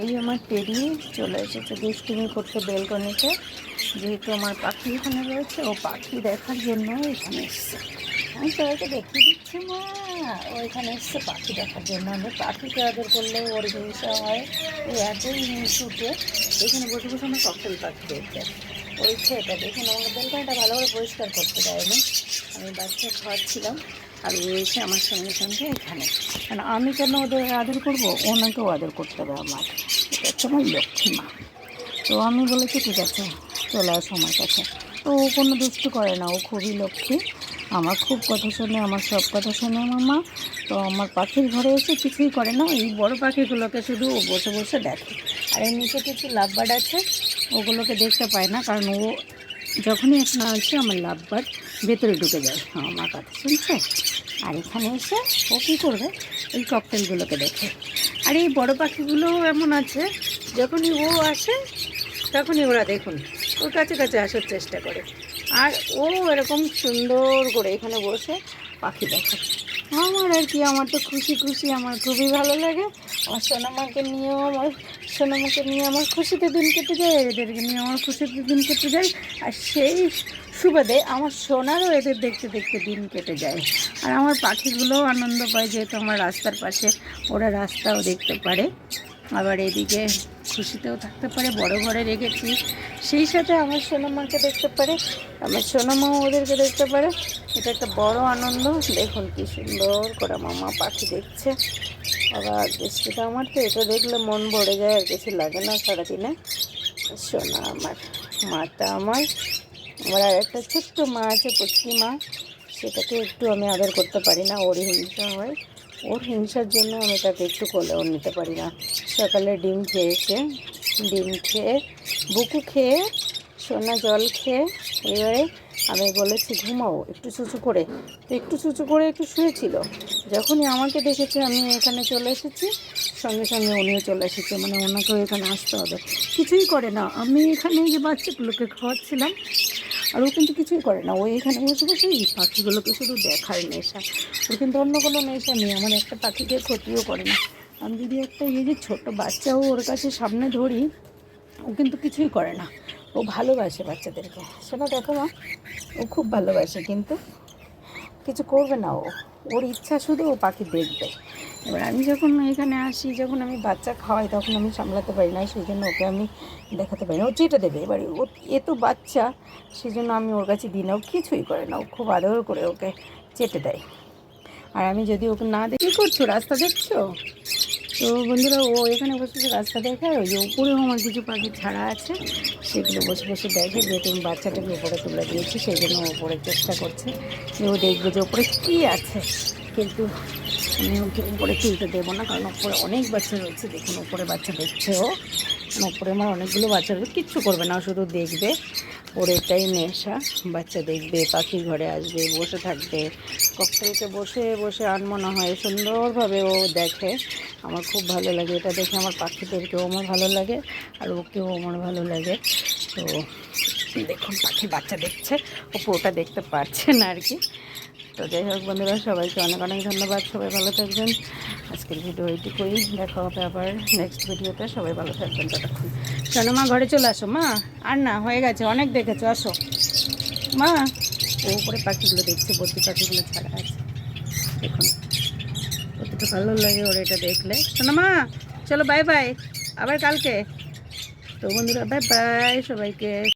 এই আমার টেডি চলে এসেছে। দুষ্টুমি করতে বেলকনিতে। যেহেতু আমার পাখি এখানে রয়েছে, ও পাখি দেখার জন্য এখানে এসছে। আমি সবাইকে দেখিয়ে দিচ্ছি, মা। ও এখানে এসছে পাখি দেখার জন্য। আমি পাখিকে আদর করলে ওর হিংসা হয়। ও এতই হিংসুটে এখানে বসে বসে আমার ককটেল পাখি দেখছে। ওই ছেলেটা দেখুন আমাকে বেলকনিটা ভালো করে পরিষ্কার করতে দেয়নি। আমি বাচ্চা খাওয়াচ্ছিলাম আর এসে আমার সঙ্গে সঙ্গে এখানে। কারণ আমি কেন ওদের আদর করব? ওনাকেও আদর করতে হবে আমার। এটা হচ্ছে আমার লক্ষ্মী মা। তো আমি বলেছি, ঠিক আছে, চলে আসো আমার কাছে। তো ও কোনো দুষ্টু করে না, ও খুবই লক্ষ্মী। আমার খুব কথা শোনে, আমার সব কথা শোনে আমার মা। তো আমার পাখির ঘরে এসে কিছুই করে না, এই বড় পাখিগুলোকে শুধু ও বসে বসে দেখে। আর এর নিচে কিছু লাভবার্ড আছে, ওগুলোকে দেখতে পায় না, কারণ ও যখনই এখানে আসে, আমার লাভ লাভবার্ড ভেতরে ঢুকে যায়। হ্যাঁ, আমার কথা শুনছে? আর এখানে এসে ও কী করবে? এই ককটেলগুলোকে দেখে। আর এই বড় পাখিগুলো এমন আছে যখনই ও আসে তখনই ওরা দেখুন ওর কাছে কাছে আসার চেষ্টা করে। আর ও এরকম সুন্দর করে এখানে বসে পাখি দেখে। আমার আর কি আমার তো খুশি খুশি আমার খুবই ভালো লাগে। আমার সোনামাকে নিয়েও আমার, সোনামাকে নিয়ে আমার খুশিতে দিন কেটে যায়, এদেরকে নিয়ে আমার খুশিতে দিন কেটে যায়। আর সেই সুবাদে আমার সোনারও এদের দেখতে দেখতে দিন কেটে যায়। আর আমার পাখিগুলোও আনন্দ পায় যেহেতু আমার রাস্তার পাশে ওরা রাস্তাও দেখতে পারে। আবার এদিকে খুশিতেও থাকতে পারে, বড় ঘরে রেখেছি। সেই সাথে আমার সোনামাকে দেখতে পারে, আমার সোনামাও ওদেরকে দেখতে পারে। এটা একটা বড় আনন্দ। দেখুন কি সুন্দর করে মামা পাখি দেখছে। আবার দৃষ্টিটা আমার তো এটা দেখলে মন ভরে যায় আর কিছু লাগে না সারাদিনে। সোনা আমার, মাটা আমার। আমার আর একটা ছোট্ট মা আছে, পুচকি মা। সেটাকে একটু আমি আদর করতে পারি না, ওর হিংসা হয়। ওর হিংসার জন্য আমি তাকে একটু কোলেও নিতে পারি না। সকালে ডিম খেয়েছে, ডিম খেয়ে বুকু খেয়ে, সোনা জল খেয়ে এবারে আমি বলেছি, ঘুমাও, একটু চুচু করে। তো একটু চুচু করে একটু শুয়েছিল। যখনই আমাকে দেখেছে, আমি এখানে চলে এসেছি, সঙ্গে সঙ্গে উনিও চলে এসেছে। মানে ওনাকেও এখানে আসতে হবে। কিছুই করে না। আমি এখানে যে বাচ্চাগুলোকে খাওয়াচ্ছিলাম আর ও কিন্তু কিছুই করে না। ও এখানে বসে বসে এই পাখিগুলোকে শুধু দেখার নেশা। ও কিন্তু অন্য কোনো নেশা নেই আমার একটা পাখিকে ক্ষতিও করে না। আমি যদি একটা এই যে ছোটো বাচ্চাও ওর কাছে সামনে ধরি, ও কিন্তু কিছুই করে না। ও ভালোবাসে বাচ্চাদেরকে। সেটা দেখো মা ও খুব ভালোবাসে কিন্তু। কিছু করবে না ও। ওর ইচ্ছা শুধু ও পাখি দেখবে। এবার আমি যখন এখানে আসি, যখন আমি বাচ্চা খাওয়াই, তখন আমি সামলাতে পারি না সেই জন্য ওকে আমি দেখাতে পারি না। ও যেটা দেবে। এবার ও, এ তো বাচ্চা সেই জন্য আমি ওর কাছে দিই না। ও কিছুই করে না। ও খুব আদর করে ওকে চেটে দেয়। আর আমি যদি ওকে না দেখি করছ? রাস্তা দেখছ? তো বন্ধুরা, ও এখানে বসে বসে রাস্তা দেখায়, ওই যে উপরেও আমার কিছু পাখি ছাড়া আছে, সেগুলো বসে বসে দেখে যেহেতু আমি বাচ্চাটাকে উপরে তুলে দিয়েছি, সেই জন্য ওপরে চেষ্টা করছে। যে ও দেখবে যে ওপরে কী আছে, কিন্তু আমি ওকে উপরে তুলতে দেবো না, কারণ ওপরে অনেক বাচ্চা রয়েছে, দেখুন ওপরে বাচ্চা দেখছে ও। উপরে আমার অনেকগুলো বাচ্চা রয়েছে, কিচ্ছু করবে না, শুধু দেখবে। ওর এটাই নেশা, বাচ্চা দেখবে, পাখি ঘরে আসবে, বসে থাকবে। ককটেলকে বসে বসে আনমনা হয়, সুন্দরভাবে ও দেখে। আমার খুব ভালো লাগে এটা দেখে, আমার পাখিদেরকেও আমার ভালো লাগে, আর ওকেও আমার ভালো লাগে। তো দেখুন, পাখি বাচ্চা দেখছে, ও পুরোটা দেখতে পারছে না আর কি। তো যাই হোক বন্ধুরা, সবাইকে অনেক অনেক ধন্যবাদ। সবাই ভালো থাকবেন। আজকের ভিডিও এইটুকুই দেখা হবে আবার নেক্সট ভিডিওতে সবাই ভালো থাকবেন। ততক্ষণ। শোনো মা, ঘরে চলে আসো। মা, আর না, হয়ে গেছে। অনেক দেখেছ। আসো। মা, ও উপরে পাখিগুলো দেখছে, বদ্রি পাখিগুলো ছাড়া আছে। দেখুন। কতটা ভালো লাগে ওর এটা দেখলে। শোনো মা, চলো বাই বাই আবার কালকে। তো বন্ধুরা বাই বাই সবাইকে।